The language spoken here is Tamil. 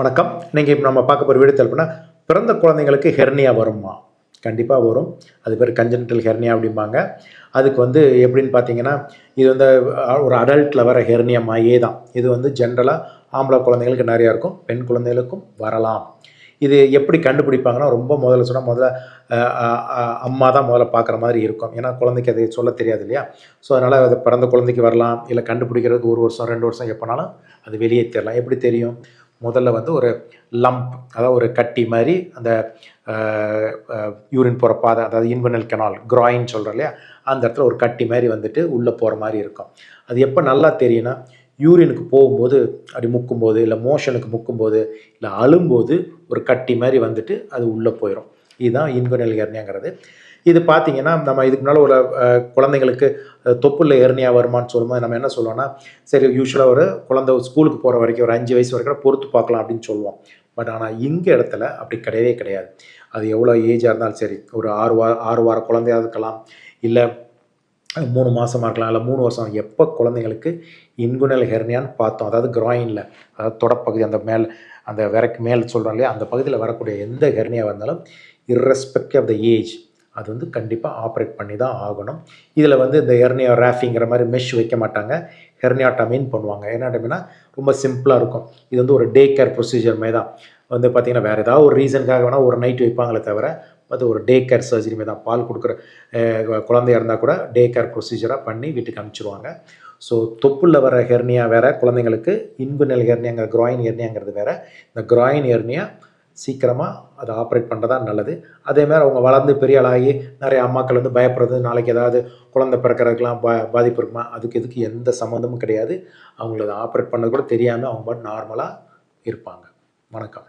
வணக்கம். நீங்கள் இப்போ நம்ம பார்க்க போகிற வீடு தலைப்புனா பிறந்த குழந்தைங்களுக்கு ஹெர்னியா வருமா? கண்டிப்பாக வரும். அது பேர் கஞ்சன்டல் ஹெர்னியா அப்படிம்பாங்க. அதுக்கு வந்து எப்படின்னு பார்த்தீங்கன்னா இது வந்து ஒரு அடல்ட்டில் வர ஹெர்னியா மாயே தான். இது வந்து ஜென்ரலாக ஆம்பளை குழந்தைங்களுக்கு நிறையா இருக்கும். பெண் குழந்தைகளுக்கும் வரலாம். இது எப்படி கண்டுபிடிப்பாங்கன்னா ரொம்ப முதல்ல சொன்னால் முதல்ல அம்மா தான் முதல்ல பார்க்குற மாதிரி இருக்கும். ஏன்னா குழந்தைக்கு அது சொல்ல தெரியாது இல்லையா? ஸோ அதனால் அது பிறந்த குழந்தைக்கு வரலாம். இல்லை கண்டுபிடிக்கிறதுக்கு ஒரு வருஷம் ரெண்டு வருஷம் எப்போனாலும் அது வெளியே தெரியலாம் எப்படி தெரியும்? முதல்ல வந்து ஒரு லம்ப் அதாவது ஒரு கட்டி மாதிரி அந்த யூரின் போகிற பாதை அதாவது இன்வெனல் கெனால் கிராயின் சொல்கிறோம் இல்லையா? அந்த இடத்துல ஒரு கட்டி மாதிரி வந்துட்டு உள்ளே போகிற மாதிரி இருக்கும். அது எப்போ நல்லா தெரியும்னா யூரினுக்கு போகும்போது அப்படி முக்கும்போது இல்லை மோஷனுக்கு முக்கும்போது இல்லை அழும்போது ஒரு கட்டி மாதிரி வந்துட்டு அது உள்ளே போயிடும் இதுதான் இன்வெனல் ஹெர்னியாங்கிறது இது பார்த்தீங்கன்னா நம்ம இதுக்கு முன்னால் ஒரு குழந்தைங்களுக்கு தொப்புள்ள ஏர்னியா வருமானு சொல்லும்போது நம்ம என்ன சொல்லுவோம்னா சரி யூஸ்வலாக ஒரு குழந்தை ஸ்கூலுக்கு போகிற வரைக்கும் ஒரு அஞ்சு வயசு வரைக்கும் பொறுத்து பார்க்கலாம் அப்படின்னு சொல்லுவோம். பட் ஆனால் இங்கே இடத்துல அப்படி கிடையவே கிடையாது. அது எவ்வளோ ஏஜாக இருந்தாலும் சரி ஒரு ஆறு வார ஆறு வார குழந்தையாக இருக்கலாம் இல்லை மூணு மாதமாக இருக்கலாம் இல்லை மூணு வருஷம் எப்போ குழந்தைங்களுக்கு இன்குனல் ஹெர்னியான்னு பார்த்தோம் அதாவது கிராயினில் அதாவது தொடப்பகுதி அந்த மேல் அந்த விறக்கு மேல் சொல்கிறோம் இல்லையா அந்த பகுதியில் வரக்கூடிய எந்த ஹெர்னியாக இருந்தாலும் இர்ரெஸ்பெக்ட் ஆஃப் த ஏஜ் அது வந்து கண்டிப்பாக ஆப்ரேட் பண்ணி தான் ஆகணும். இதில் வந்து இந்த ஹெர்னியா ரேஃபிங்கிற மாதிரி மெஷ் வைக்க மாட்டாங்க. ஹெர்னியாட்டமின் பண்ணுவாங்க. ஹெர்னியாட்டமினா ரொம்ப சிம்பிளாக இருக்கும். இது வந்து ஒரு டே கேர் ப்ரொசீஜர் மாதிரி தான் வந்து பார்த்திங்கன்னா வேறு ஏதாவது ஒரு ரீசனுக்காக வேணால் ஒரு நைட் வைப்பாங்களே தவிர அது ஒரு டே கேர் சர்ஜரி மாதிரி தான் பால் கொடுக்குற குழந்தையாக குழந்தையா இருந்தால் கூட டே கேர் ப்ரொசீஜராக பண்ணி வீட்டுக்கு அனுப்பிச்சிடுவாங்க ஸோ தொப்புள்ள வர ஹெர்னியா வேறு குழந்தைங்களுக்கு இன்புனல் ஹெர்னியாங்கிற க்ராயின் ஹெர்னியாங்கிறது வேறு. இந்த க்ராயின் ஹெர்னியா சீக்கிரமாக அதை ஆப்ரேட் பண்ணுறதா நல்லது. அதேமாதிரி அவங்க வளர்ந்து பெரிய ஆளாகி நிறைய அம்மாக்கள் வந்து பயப்படுறது நாளைக்கு ஏதாவது குழந்தை பிறக்கிறதுக்கெலாம் பா பாதிப்பு இருக்குமா? அதுக்கு இதுக்கு எந்த சம்மந்தமும் கிடையாது. அவங்கள ஆப்ரேட் பண்ணது கூட தெரியாமல் அவங்க பாட்டு நார்மலாக இருப்பாங்க. வணக்கம்.